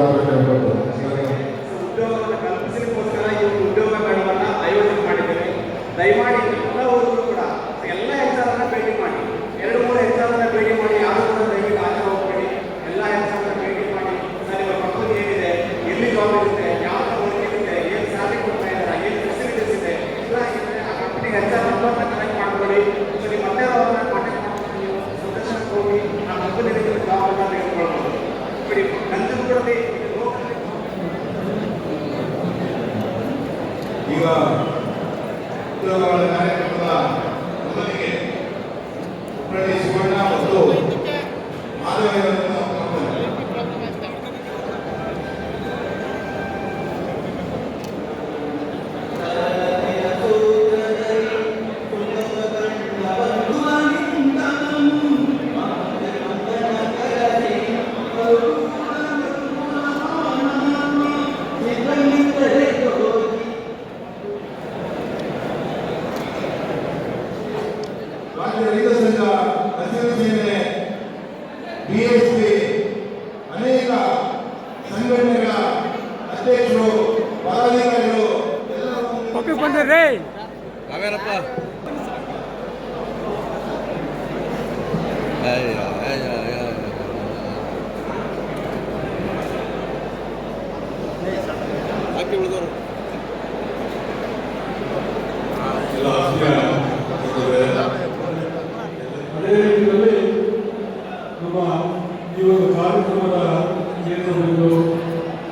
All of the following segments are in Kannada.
Gracias.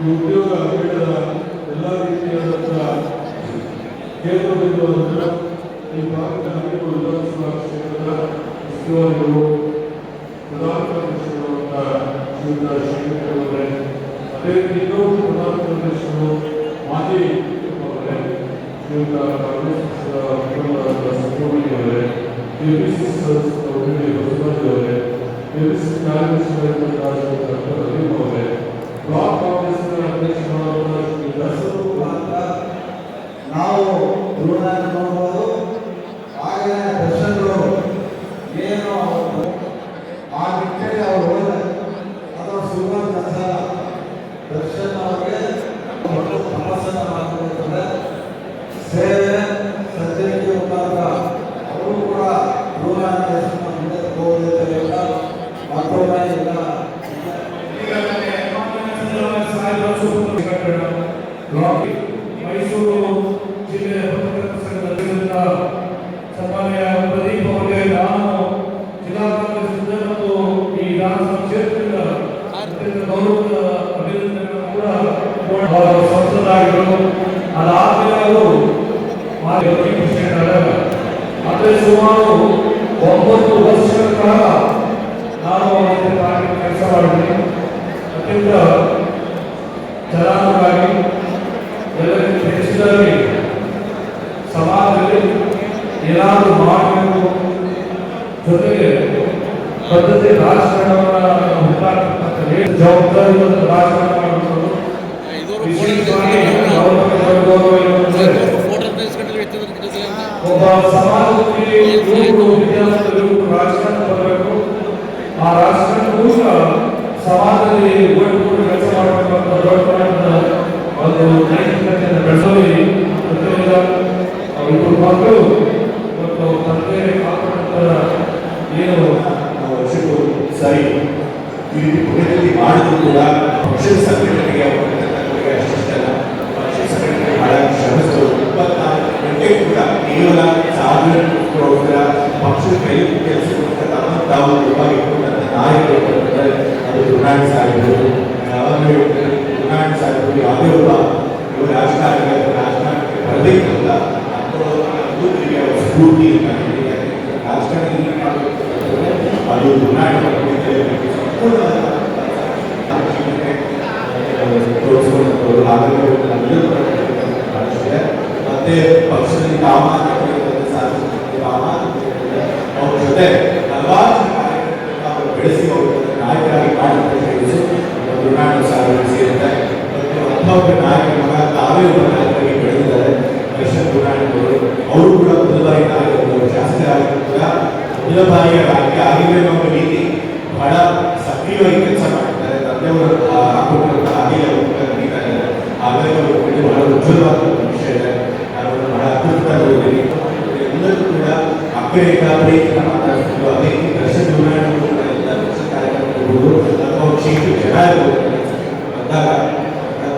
ಉದ್ಯೋಗ ಮೇಳದ ಎಲ್ಲ ರೀತಿಯಾದಂತಹ ಕೇಂದ್ರಬಿಂದುವನ್ನು ಈ ಭಾಗದ ಕ್ಷೇತ್ರದ ಉಸ್ತುವಾರಿಗಳು ಪ್ರಧಾನ ಕಾರ್ಯದರ್ಶಿಗಳಾದ ಶ್ರೀಯುತ ಶ್ರೀಕರ್ ಅವರೇ ಅದೇ ರೀತಿ ಇನ್ನೊಬ್ಬರು ಪ್ರಧಾನ ಕಾರ್ಯದರ್ಶಿಗಳು ಮಾಜಿ ಅವರೇ ಶ್ರೀಯುತ ಸಂಪೂರ್ಣಿ ಅವರೇ ಕೆಪಿಸಿಸಿ ಸದಸ್ಯರು ಬಸವರಾಜ್ ಅವರೇ ಕೆಪಿಸಿಸಿ ಕಾರ್ಯದರ್ಶಿಗಳಾದಂತಹ ಶ್ರೀಯುತ ರವೀಮ್ ಅವರೇ ಬ್ಲಾಕ್ ನಾವು ಧ್ರುವನಾಥ ಏನಾದರೂ ಮಾಡಬೇಕು ಜೊತೆಗೆ ಪದ್ಧತಿ ರಾಜಕಾರಣವನ್ನು ಹುಟ್ಟಾಕ್ತಕ್ಕಂಥ ಏನು ಜವಾಬ್ದಾರಿ ಮತ್ತು ರಾಜಕಾರಣ ಮಾಡಬೇಕು ವಿಶೇಷವಾಗಿ ಒಬ್ಬ ಸಮಾಜದಲ್ಲಿ ವಿದ್ಯಾರ್ಥಿಗಳು ರಾಜಕಾರಣ ಬರಬೇಕು. ಆ ರಾಜಕಾರಣ ಕೂಡ ಸಮಾಜದಲ್ಲಿ ಒಟ್ಟು ಯಾವಾಗಲೂ ಹೇಳ್ತಾರೆ ಗುರುನಾಥ ಸಾಹೇಬರು ಯಾವುದೇ ಒಬ್ಬ ಇವ ರಾಜಕಾರಣ ರಾಜಕಾರಣಕ್ಕೆ ಬರಬೇಕಂತ ಅಂಥವ್ರಿಗೆ ಅವರ ಸ್ಫೂರ್ತಿ ಇರ್ತಾರೆ. ರಾಜಕಾರಣದಲ್ಲಿ ಮಾಡಬೇಕು ಅದು ಗುರುನಾಥ ತೋರಿಸಿಕೊಂಡವರು ಹಾಗಾಗಿ ನಮ್ಮೆಲ್ಲರೂ ಕಾಣಿಸ್ತಿದೆ. ಮತ್ತೆ ಪಕ್ಷದಲ್ಲಿ ಕಾಮ ಕಾಮ ಅವ್ರ ಜೊತೆ ಬಹಳ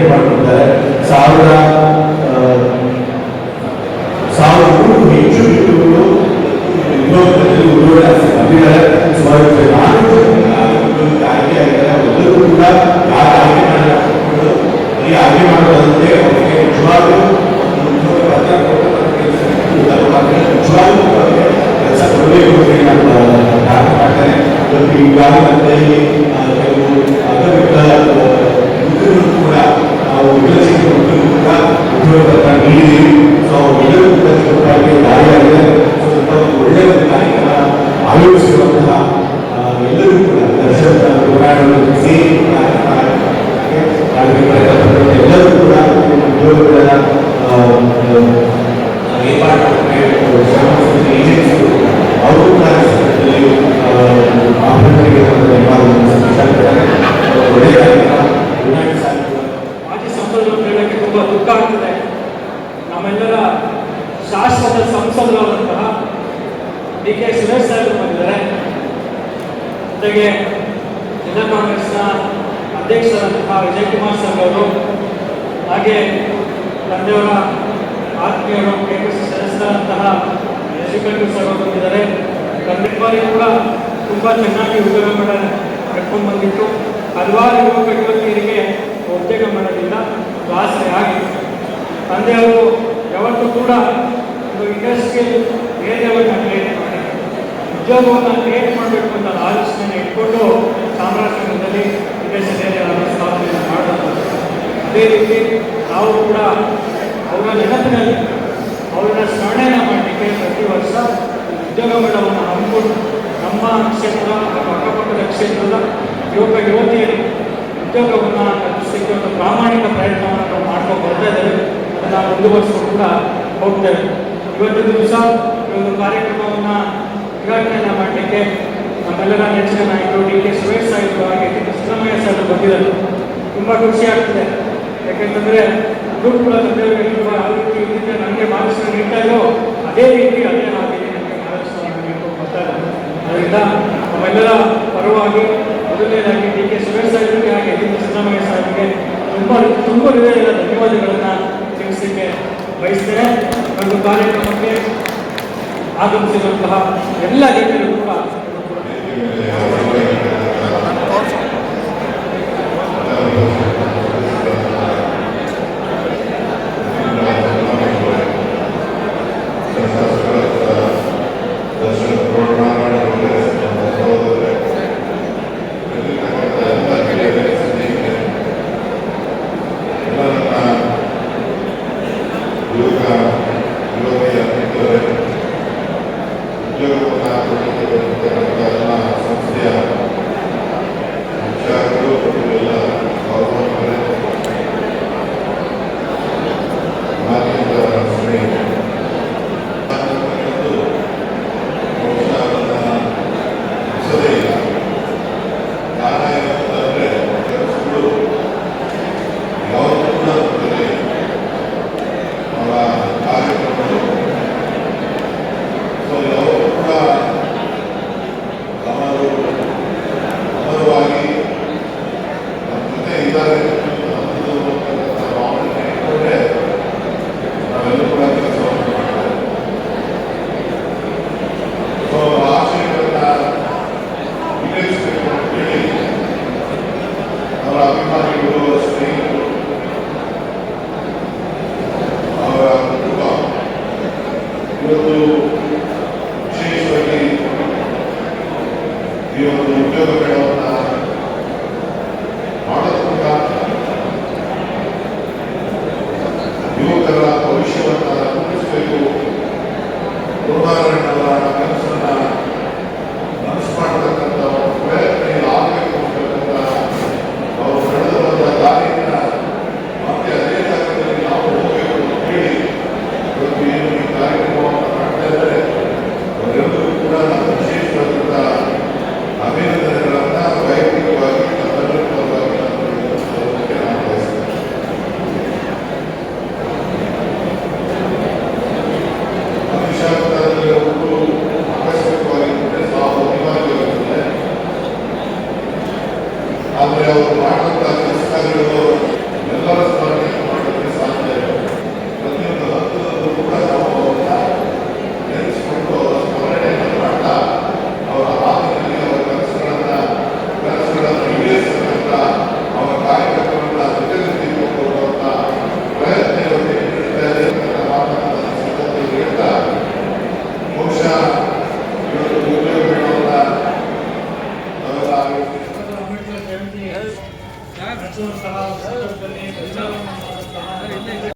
ಮಾಡಿಕೊಂಡಿದ್ದಾರೆ ಸಾವಿರ ಸಾವಿರ ಮೂರು ಹೆಚ್ಚು ವ್ಯಕ್ತಿಗಳು ಉದ್ಯೋಗದಲ್ಲಿ ಉದ್ಯೋಗ ಅಭಿಪ್ರಾಯ ಸುಮಾರು ನಾಲ್ಕು ಉದ್ಯೋಗಕ್ಕೆ ಆಯ್ಕೆ ಆಗಿದ್ದಾರೆ ಅವರೆಲ್ಲರೂ ಕೂಡ ಯಾರು ಆಯ್ಕೆ ಮಾಡಿಕೊಂಡು ಬರೀ ಆಯ್ಕೆ ಮಾಡೋದಂತೆ ಅವರಿಗೆ ನಿಜವಾಗ್ಲೂ ಒಂದು ಉದ್ಯೋಗ ಪತ್ರ ಕೊಟ್ಟು ಒಂದು ಕೆಲಸಕ್ಕೆ ಉದ್ಯೋಗ ಪತ್ರ ನಿಜವಾಗ್ಲೂ ಅವರಿಗೆ ಕೆಲಸ ಕೊಡಬೇಕು ಅಂತ ಹೇಳಿ ನಾನು ನಾನು ಮಾಡ್ತೇನೆ ಇವತ್ತು ಈಗಾಗಲೇ ಆತ್ಮೀಯರು ಪಿ ಶಿಕ್ಷಕರು ಸಹ ಬಂದಿದ್ದಾರೆ. ಖಂಡಿತವಾಗಿ ಕೂಡ ತುಂಬ ಚೆನ್ನಾಗಿ ಉದ್ಯೋಗ ಮಾಡ ಕಟ್ಕೊಂಡು ಬಂದಿತ್ತು. ಹಲವಾರು ಯುವಕ ಯುವತಿಯರಿಗೆ ಉದ್ಯೋಗ ಆಸರೆ ಆಗಿತ್ತು ತಂದೆಯವರು ಯಾವತ್ತೂ ಕೂಡ ಒಂದು ಇಂಡಸ್ಟ್ರಿಯಲ್ ಏರಿಯಾವನ್ನು ಕ್ರಿಯೇಟ್ ಮಾಡಿ ಉದ್ಯೋಗವನ್ನು ಕ್ರಿಯೇಟ್ ಮಾಡಬೇಕು ಅಂತ ಆಲೋಚನೆ ಇಟ್ಕೊಂಡು ಚಾಮರಾಜನಗರದಲ್ಲಿ ಇಂಡಸ್ಟ್ರಿಯಲ್ ಏರಿಯಾವನ್ನು ಸ್ಥಾಪನೆ ಮಾಡೋದು ಅದೇ ರೀತಿ ನಾವು ಕೂಡ ಅವರ ನೆನಪಿನಲ್ಲಿ ಅವರನ್ನ ಸ್ಮರಣೆಯನ್ನು ಮಾಡಲಿಕ್ಕೆ ಪ್ರತಿ ವರ್ಷ ಉದ್ಯೋಗ ಮೇಳವನ್ನು ಹಮ್ಮಿಕೊಂಡು ನಮ್ಮ ಕ್ಷೇತ್ರ ನಮ್ಮ ಅಕ್ಕಪಕ್ಕದ ಕ್ಷೇತ್ರದ ಯುವಕ ಯುವತಿಯರು ಉದ್ಯೋಗವನ್ನು ಕಲ್ಪಿಸಲಿಕ್ಕೆ ಒಂದು ಪ್ರಾಮಾಣಿಕ ಪ್ರಯತ್ನವನ್ನು ನಾವು ಮಾಡ್ಕೊಂಡು ಬರ್ತಾ ಇದ್ದೇವೆ. ಅದನ್ನು ಮುಂದುವರಿಸಿಕೊಂಡು ಕೂಡ ಹೋಗ್ತೇವೆ ಇವತ್ತು ದಿವಸ ಈ ಒಂದು ಕಾರ್ಯಕ್ರಮವನ್ನು ಉದ್ಘಾಟನೆಯನ್ನು ಮಾಡಲಿಕ್ಕೆ ನಮ್ಮೆಲ್ಲರ ನೆಚ್ಚಿನ ನಾಯಕರು ಡಿ ಕೆ ಸುರೇಶ್ ಸಾಹೇಬರು ಹಾಗೆ ಸಿದ್ದರಾಮಯ್ಯ ಸಾಹೇಬರು ಬಂದಿದ್ದಾರೆ. ತುಂಬ ಖುಷಿ ಆಗ್ತದೆ. ಯಾಕೆಂತಂದರೆ ಗುರುಕುಲ ತಂದೆಯವರಿಗೆ ಇದರಿಂದ ನನಗೆ ಮಾರ್ಗದರ್ಶನ ನೀಡ್ತಾ ಅದೇ ರೀತಿ ಅದೇ ಹಾಗೆ ನನಗೆ ಮಾರ್ಗದರ್ಶನ ನೀಡ್ಕೊಂಡು ಬರ್ತಾ ಇದ್ದಾರೆ ಅದರಿಂದ ನಮ್ಮೆಲ್ಲರ ಪರವಾಗಿ ಮೊದಲನೇದಾಗಿ ಡಿ ಕೆ ಸುರೇಶ್ ಸಾಹೇಬರಿಗೆ ಹಾಗೆ ಸಿದ್ದರಾಮಯ್ಯ ಸಾಹೇಬರಿಗೆ ತುಂಬ ತುಂಬ ಹೃದಯದ ಧನ್ಯವಾದಗಳನ್ನು ತಿಳಿಸಲಿಕ್ಕೆ ಬಯಸ್ತೇನೆ. ಒಂದು ಕಾರ್ಯಕ್ರಮಕ್ಕೆ ಆಗಮಿಸಿರುವಂತಹ ಎಲ್ಲ ಗಣ್ಯರು ಈ ಒಂದು ಉದ್ಯೋಗ